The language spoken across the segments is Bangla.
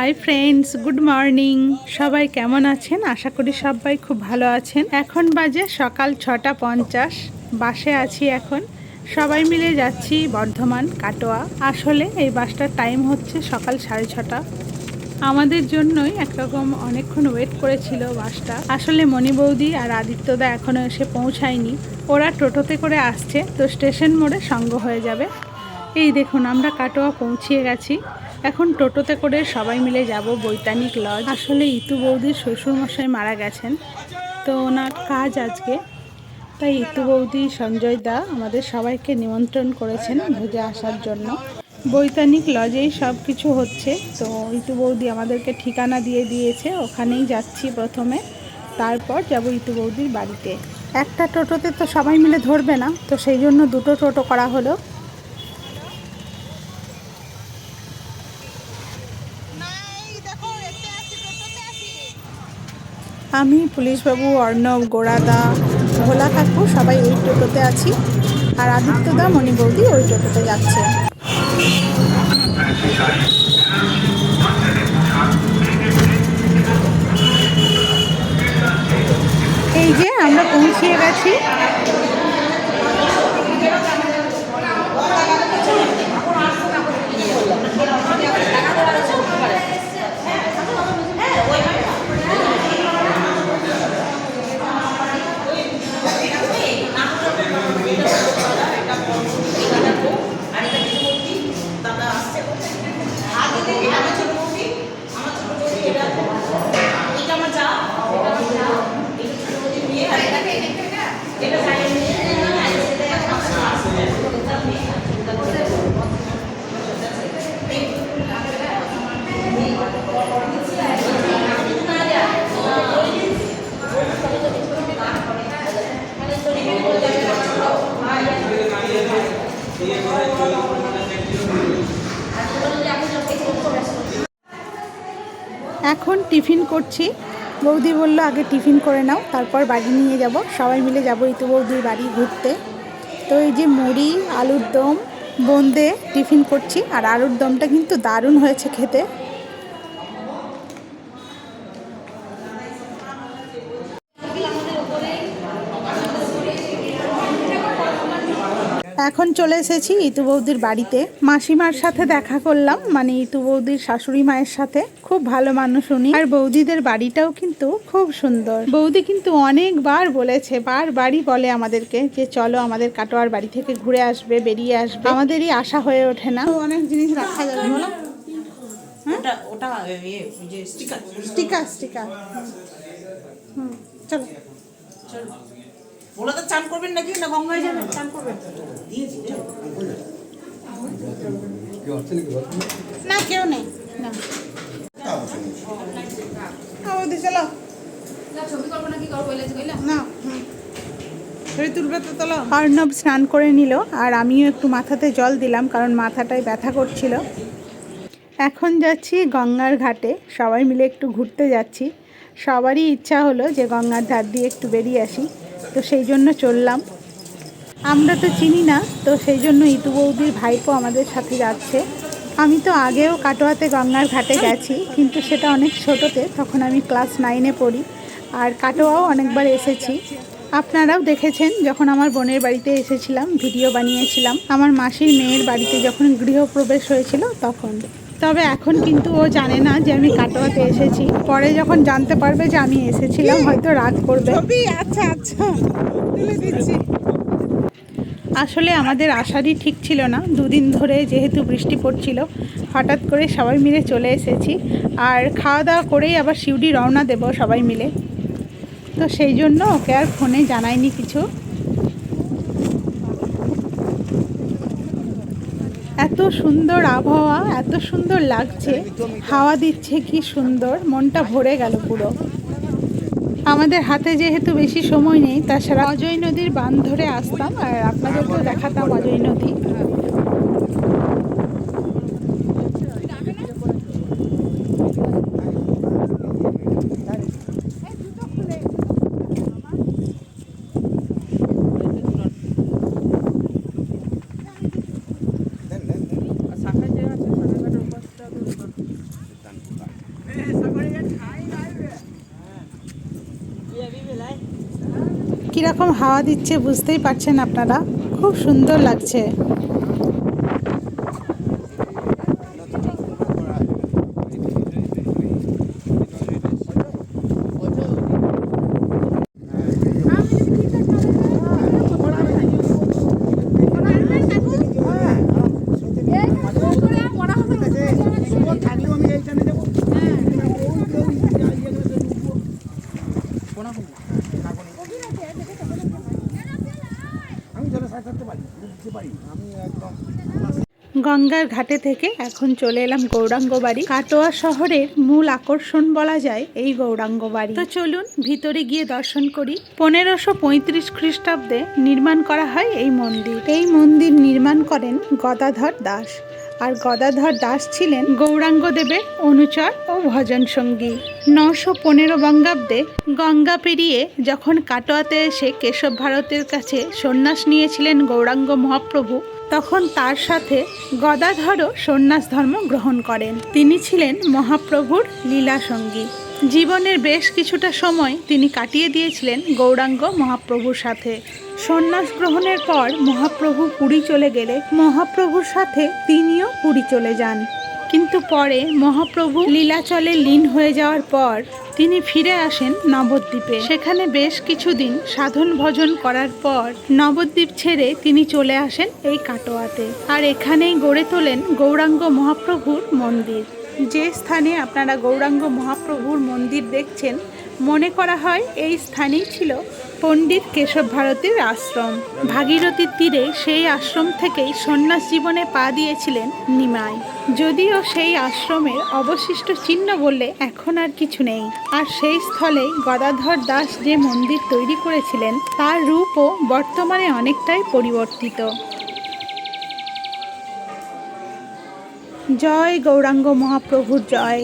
হাই ফ্রেন্ডস গুড মর্নিং সবাই কেমন আছেন? আশা করি সবাই খুব ভালো আছেন। এখন বাজে সকাল ছটা পঞ্চাশ। বাসে আছি এখন। সবাই মিলে যাচ্ছি বর্ধমান, কাটোয়া। আসলে এই বাসটার টাইম হচ্ছে সকাল সাড়ে ছটা। আমাদের জন্যই একরকম অনেকক্ষণ ওয়েট করেছিল বাসটা। আসলে মণি বৌদি আর আদিত্যদা এখনও এসে পৌঁছায়নি। ওরা টোটোতে করে আসছে, তো স্টেশন মোড়ে সঙ্গ হয়ে যাবে। এই দেখুন, আমরা কাটোয়া পৌঁছিয়ে গেছি। এখন টোটোতে করে সবাই মিলে যাব বৈতানিক লজ। আসলে ইতু বৌদির শ্বশুরমশাই মারা গেছেন, তো ওনার কাজ আজকে। তাই ইতু বৌদি, সঞ্জয় দা আমাদের সবাইকে নিমন্ত্রণ করেছেন ভোজে আসার জন্য। বৈতানিক লজেই সব কিছু হচ্ছে, তো ইতু বৌদি আমাদেরকে ঠিকানা দিয়ে দিয়েছে, ওখানেই যাচ্ছি প্রথমে। তারপর যাব ইতু বৌদির বাড়িতে। একটা টোটোতে তো সবাই মিলে ধরবে না, তো সেই জন্য দুটো টোটো করা হলো। আমি, পুলিশবাবু, অর্ণব গোড়াদা ভোলা কাকু সবাই ওই টোটোতে আছি। আর আদিত্যদা, মণি বৌদি ওই টোটোতে যাচ্ছে। এই যে আমরা পৌঁছিয়ে গেছি। এখন টিফিন করছি। বৌদি বলল, আগে টিফিন করে নাও, তারপর বাড়ি নিয়ে যাব। সবাই মিলে যাব ইতু বৌদির বাড়ি ঘুরতে। তো এই যে মুড়ি, আলুর দম, বোঁদে টিফিন করছি, আর আলুর দমটা কিন্তু দারুণ হয়েছে খেতে। এখন চলে এসেছি ইতু বৌদির বাড়িতে। মাসিমার সাথে দেখা করলাম মানে ইতু বৌদির শাশুড়ি মায়ের সাথে। খুব ভালো মানুষ উনি। আর বৌদিদের বাড়িটাও কিন্তু খুব সুন্দর। বৌদি কিন্তু অনেকবার বলেছে বারবারই বলে আমাদেরকে যে চলো আমাদের কাটোয়ার বাড়ি থেকে ঘুরে আসবে বেরিয়ে আসবে। আমাদেরই আশা হয়ে ওঠে না। অনেক জিনিস রাখা যাবে বলো ওটা ওটা ইয়ে স্টিকার স্টিকার স্টিকার। হুম। চলো। তো চান করবেন নাকি? না গঙ্গায় যাবেন চান করবেন? দিয়েছি না কেউ নেই। না। চলো। ছবি করব নাকি? করব বলেছে কইলা না ছবি তুলবে তো তোলো অর্ণব স্নান করে নিল আর আমিও একটু মাথাতে জল দিলাম কারণ মাথাটায় ব্যথা করছিল। এখন যাচ্ছি গঙ্গার ঘাটে সবাই মিলে একটু ঘুরতে যাচ্ছি। সবারই ইচ্ছা হলো যে গঙ্গার ধার দিয়ে একটু বেরিয়ে আসি। তো সেই জন্য চললাম। আমরা তো চিনি না, তো সেই জন্য ইতু বৌদির ভাইপো আমাদের সাথে যাচ্ছে। আমি তো আগেও কাটোয়াতে গঙ্গার ঘাটে গেছি, কিন্তু সেটা অনেক ছোটোতে, তখন আমি ক্লাস নাইনে পড়ি। আর কাটোয়াও অনেকবার এসেছি। আপনারাও দেখেছেন, যখন আমার বোনের বাড়িতে এসেছিলাম, ভিডিও বানিয়েছিলাম। আমার মাসির মেয়ের বাড়িতে যখন গৃহপ্রবেশ হয়েছিল, তখন। তবে এখন কিন্তু ও জানে না যে আমি কাটোয়াতে এসেছি। পরে যখন জানতে পারবে যে আমি এসেছিলাম হয়তো রাগ করবে। আচ্ছা আচ্ছা। দিচ্ছি। আসলে আমাদের আসারই ঠিক ছিল না। দুদিন ধরে যেহেতু বৃষ্টি পড়ছিল হঠাৎ করে সবাই মিলে চলে এসেছি। আর খাওয়া দাওয়া করেই আবার শিউডি রওনা দেব সবাই মিলে। তো সেই জন্য ওকে আর ফোনে জানায়নি কিছু। এত সুন্দর আবহাওয়া, এত সুন্দর লাগছে। হাওয়া দিচ্ছে, কি সুন্দর। মনটা ভরে গেল পুরো। আমাদের হাতে যেহেতু বেশি সময় নেই, তাছাড়া অজয় নদীর বান ধরে আসতাম, আর আপনাদেরকেও দেখাতাম অজয় নদী। কীরকম হাওয়া দিচ্ছে বুঝতেই পারছেন আপনারা? খুব সুন্দর লাগছে। গঙ্গার ঘাটে থেকে এখন চলে এলাম গৌরাঙ্গ বাড়ি। কাটোয়া শহরের মূল আকর্ষণ বলা যায় এই গৌরাঙ্গ বাড়ি। তো চলুন ভিতরে গিয়ে দর্শন করি। পনেরোশো পঁয়ত্রিশ খ্রিস্টাব্দে নির্মাণ করা হয় এই মন্দির। এই মন্দির নির্মাণ করেন গদাধর দাস। আর গদাধর দাস ছিলেন গৌরাঙ্গ দেবের অনুচর ও ভজন সঙ্গী। নশো পনেরো বঙ্গাব্দে গঙ্গা পেরিয়ে যখন কাটোয়াতে এসে কেশব ভারতের কাছে সন্ন্যাস নিয়েছিলেন গৌরাঙ্গ মহাপ্রভু, তখন তার সাথে গদাধরও সন্ন্যাস ধর্ম গ্রহণ করেন। তিনি ছিলেন মহাপ্রভুর লীলা সঙ্গী। জীবনের বেশ কিছুটা সময় তিনি কাটিয়ে দিয়েছিলেন গৌরাঙ্গ মহাপ্রভুর সাথে। সন্ন্যাস গ্রহণের পর মহাপ্রভু পুরী চলে গেলে মহাপ্রভুর সাথে তিনিও পুরী চলে যান। কিন্তু পরে মহাপ্রভু লীলাচলে লীন হয়ে যাওয়ার পর তিনি ফিরে আসেন নবদ্বীপে। সেখানে বেশ কিছুদিন সাধন ভজন করার পর নবদ্বীপ ছেড়ে তিনি চলে আসেন এই কাটোয়াতে। আর এখানেই গড়ে তোলেন গৌরাঙ্গ মহাপ্রভুর মন্দির। যে স্থানে আপনারা গৌরাঙ্গ মহাপ্রভুর মন্দির দেখছেন, মনে করা হয় এই স্থানেই ছিল পণ্ডিত কেশব ভারতীর আশ্রম। ভাগীরথীর তীরে সেই আশ্রম থেকেই সন্ন্যাস জীবনে পা দিয়েছিলেন নিমাই। যদিও সেই আশ্রমের অবশিষ্ট চিহ্ন বললে এখন আর কিছু নেই। আর সেই স্থলেই গদাধর দাস যে মন্দির তৈরি করেছিলেন, তার রূপও বর্তমানে অনেকটাই পরিবর্তিত। জয় গৌরাঙ্গ মহাপ্রভুর জয়।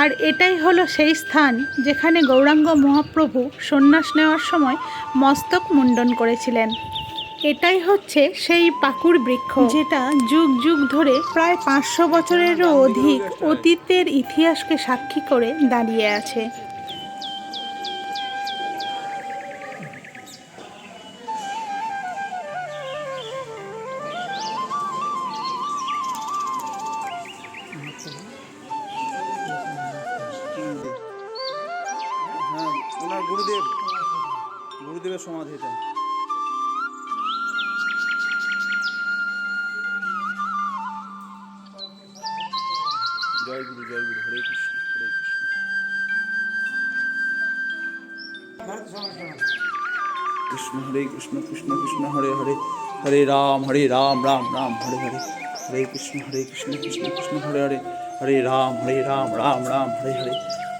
আর এটাই হলো সেই স্থান যেখানে গৌরাঙ্গ মহাপ্রভু সন্ন্যাস নেওয়ার সময় মস্তক মুন্ডন করেছিলেন। এটাই হচ্ছে সেই পাকুর বৃক্ষ যেটা যুগ যুগ ধরে প্রায় পাঁচশো বছরেরও অধিক অতীতের ইতিহাসকে সাক্ষী করে দাঁড়িয়ে আছে। ওনার গুরুদেব গুরুদেবের সমাধি এটা জয় গুরু জয় গুরু হরে কৃষ্ণ হরে কৃষ্ণ কৃষ্ণ হরে কৃষ্ণ কৃষ্ণ কৃষ্ণ হরে হরে হরে রাম হরে রাম রাম রাম হরে হরে হরে কৃষ্ণ হরে কৃষ্ণ কৃষ্ণ কৃষ্ণ হরে হরে হরে রাম হরে রাম রাম রাম হরে হরে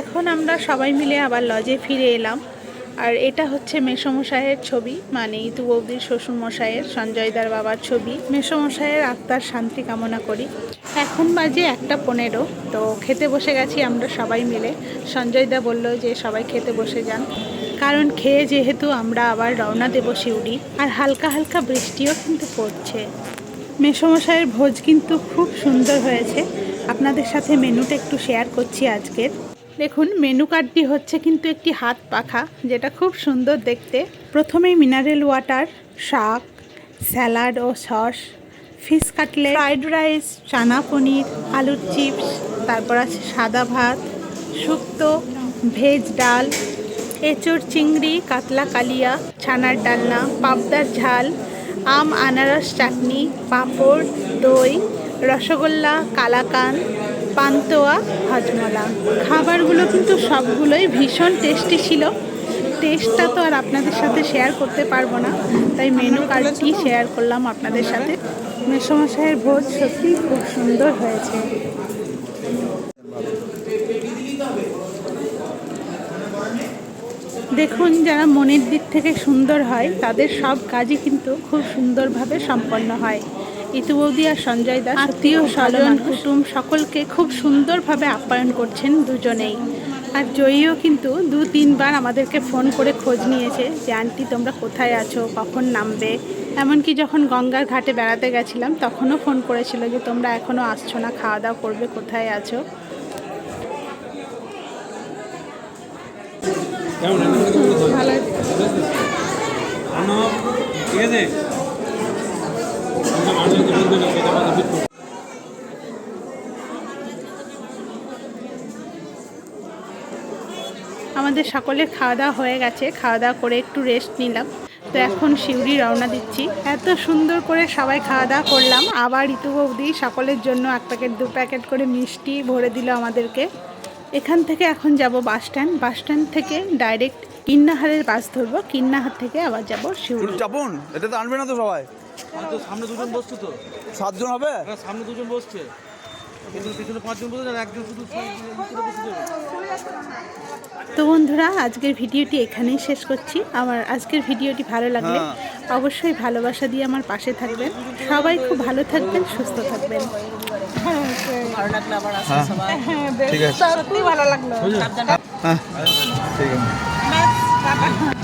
এখন আমরা সবাই মিলে আবার লজে ফিরে এলাম। আর এটা হচ্ছে মেসমশাইয়ের ছবি মানে ইতু বৌদির শ্বশুরমশাইয়ের, সঞ্জয়দার বাবার ছবি। মেসমশাইয়ের আত্মার শান্তি কামনা করি। এখন বাজে একটা পনেরো, তো খেতে বসে গেছি আমরা সবাই মিলে। সঞ্জয়দা বলল যে সবাই খেতে বসে যান। কারণ খেয়ে যেহেতু আমরা আবার রওনা দেবো শিউড়ি আর হালকা হালকা বৃষ্টিও কিন্তু পড়ছে। মেসমশাইয়ের ভোজ কিন্তু খুব সুন্দর হয়েছে। আপনাদের সাথে মেনুটা একটু শেয়ার করছি আজকের। দেখুন মেনু কার্ডটি হচ্ছে কিন্তু একটি হাত পাখা, যেটা খুব সুন্দর দেখতে। প্রথমেই মিনারেল ওয়াটার শাক স্যালাড ও sauce fish cutlet fried rice chana paneer, আলুর চিপস তারপর আছে সাদা ভাত, শুক্তো ভেজ ডাল, এঁচড় চিংড়ি, কাতলা কালিয়া, ছানার ডালনা, পাবদার ঝাল, আম, আনারস চাটনি, পাঁপড়, দই, রসগোল্লা, কালাকান পান্তোয়া হজমলা খাবারগুলো কিন্তু সবগুলোই ভীষণ টেস্টি ছিল। টেস্টটা তো আর আপনাদের সাথে শেয়ার করতে পারব না। তাই মেনু কার্ডটি শেয়ার করলাম আপনাদের সাথে। মেসমশাইয়ের ভোজ সত্যিই খুব সুন্দর হয়েছে। দেখুন, যারা মনের দিক থেকে সুন্দর হয়, তাদের সব কাজই কিন্তু খুব সুন্দরভাবে সম্পন্ন হয়। ইতু বৌদি আর সঞ্জয় দাস আত্মীয় স্বজন কুটুম সকলকে খুব সুন্দরভাবে আপ্যায়ন করছেন দুজনেই। আর জয়ীও কিন্তু দু তিনবার আমাদেরকে ফোন করে খোঁজ নিয়েছে যে আন্টি তোমরা কোথায় আছো? কখন নামবে? এমনকি যখন গঙ্গার ঘাটে বেড়াতে গেছিলাম তখনও ফোন করেছিল যে তোমরা এখনও আসছো না খাওয়া দাওয়া করবে কোথায় আছো? ভালো ঠিক আছে? আমাদের সকলের খাওয়া দাওয়া হয়ে গেছে, খাওয়া দাওয়া করে একটু রেস্ট নিলাম। তো এখন শিউরি রওনা দিচ্ছি। এত সুন্দর করে সবাই খাওয়া দাওয়া করলাম। আবার ঋতু বৌদি সকলের জন্য এক প্যাকেট দু প্যাকেট করে মিষ্টি ভরে দিল আমাদেরকে। এখান থেকে এখন যাব বাস স্ট্যান্ড বাস স্ট্যান্ড থেকে ডাইরেক্ট কিন্নাহারের বাস ধরবো। কিন্নাহার থেকে আবার যাব শিউরি এটা তো আনবে না তো সবাই। সামনে দুজন বসছে তো। সাতজন হবে? সামনে দুজন বসছে। তো বন্ধুরা আজকের ভিডিওটি এখানেই শেষ করছি। আমার আজকের ভিডিওটি ভালো লাগলে অবশ্যই ভালোবাসা দিয়ে আমার পাশে থাকবেন। সবাই খুব ভালো থাকবেন সুস্থ থাকবেন। ভালো লাগল আবার আসো সবাই। ঠিক আছে। সত্যি ভালো লাগল। হ্যাঁ ঠিক আছে।